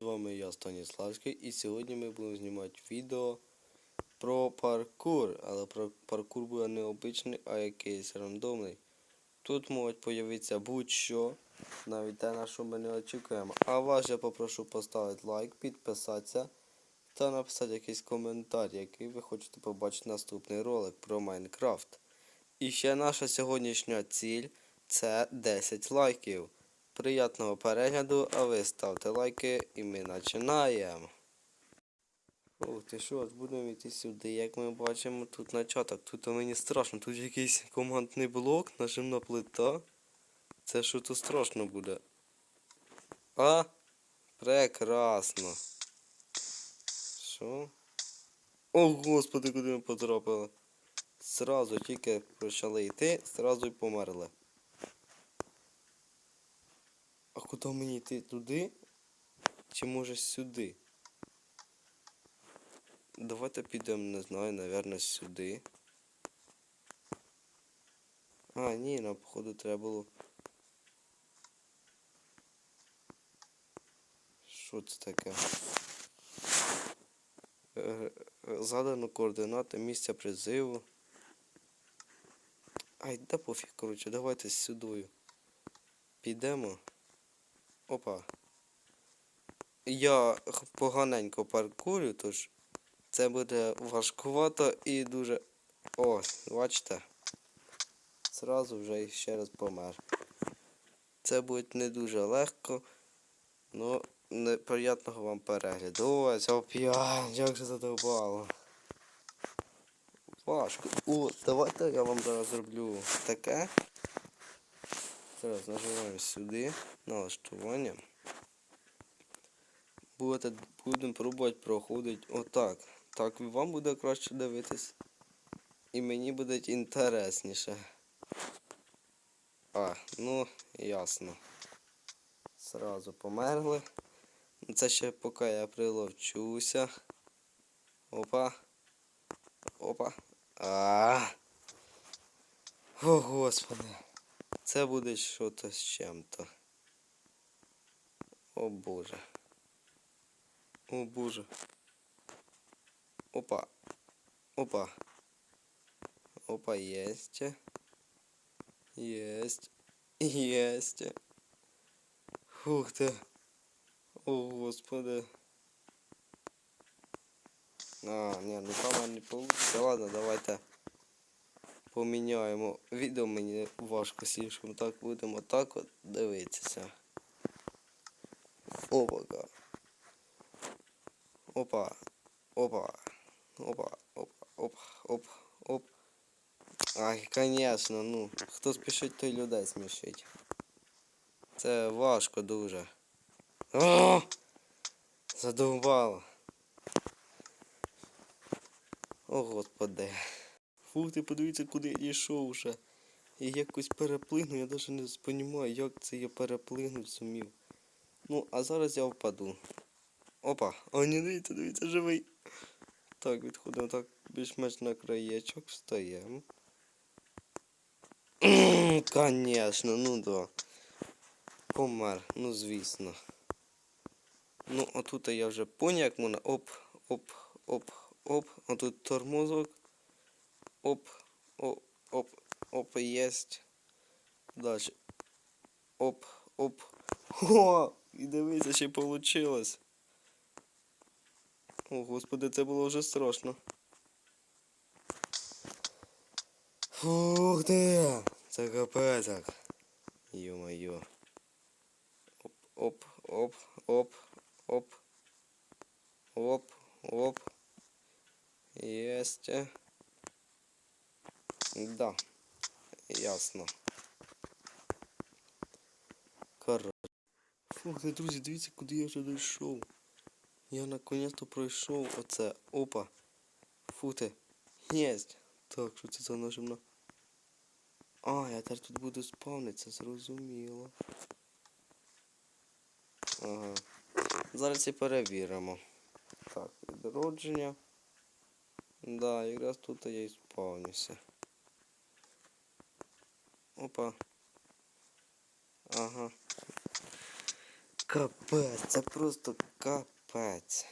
З вами я Станіславський і сьогодні ми будемо знімати відео про паркур. Але про паркур буде не обичний, а якийсь рандомний. Тут можуть появитися будь-що, навіть те, на що ми не очікуємо. А вас я попрошу поставити лайк, підписатися та написати якийсь коментар, який ви хочете побачити наступний ролик про Майнкрафт. І ще наша сьогоднішня ціль це 10 лайків. Приятного перегляду, а ви ставте лайки і ми починаємо. Ух ти що, от будемо йти сюди, як ми бачимо тут начаток. Тут мені страшно, тут якийсь командний блок, нажимна плита. Це що тут страшно буде. А? Прекрасно. Що? О, господи, куди ми потрапили. Зразу тільки почали йти, зразу й померли. А куди мені йти? Туди? Чи може сюди? Давайте підемо, не знаю, напевно, сюди. А, ні, нам походу треба було. Що це таке? Е, е, Задано координати місця призиву. Ай, да пофіг, коротше, давайте сюдою. Підемо. Опа. Я поганенько паркурю, тож це буде важкувато і дуже. О, бачите. Зразу вже ще раз помер. Це буде не дуже легко, але неприятного вам перегляду. Ось оп'ять, як же задовбало. Важко. О, давайте я вам зараз зроблю таке. Зараз нажимаємо сюди налаштування. Будемо пробувати проходити отак. Так вам буде краще дивитись. І мені буде інтересніше. А, ну, ясно. Сразу померли. Ну, Це ще поки я приловчуся. Опа. Опа. А. О, господи. Це буде щось з чим-то. О боже. О боже. Опа. Опа. Опа, есть. Есть. Есть. Ух ты. О, господи. А, ні, ну там не получится. Ладно, давайте поміняємо. Відео мені важко слишком. Так будемо так от дивитися. Опа. Опа. Опа. Опа. Опа. Оп. Оп. Оп. Ай, конечно, ну. Хто спішить, той людей смішить. Це важко дуже. О! Задовбало. О, господи. Фух, ти подивіться, куди я йшов вже. Я якось переплигну, я навіть не розумію, як це я переплигнув зумів. Ну, а зараз я впаду. Опа, о, ні, дивіться, дивіться, живий. Так, відходимо так більш-менш на краєчок, встаємо. Конечно, ну да. Помер, ну звісно. Ну, отут я вже поняв, як можна. Оп, оп, оп, оп. Отут тормозок. Оп, оп, оп, оп, єсть. Дальше. Оп, оп. О! І дивися, ще получилось. О, господи, це було вже страшно. Фух ти! Це капець. Йо-моє. Оп, оп, оп, оп, оп. Оп, оп. Єсть. Да. Ясно. Короче. Фух, друзі, дивіться, куди я вже дійшов. Я наконец-то пройшов оце. Опа. Фу ти. Єсть. Так, що це за нажимна? А, я тепер тут буду спавнитися, зрозуміло. Ага. Зараз і перевіримо. Так, відродження. Да, якраз тут я і спавнюся. Опа. Ага. Капець, це просто Капець.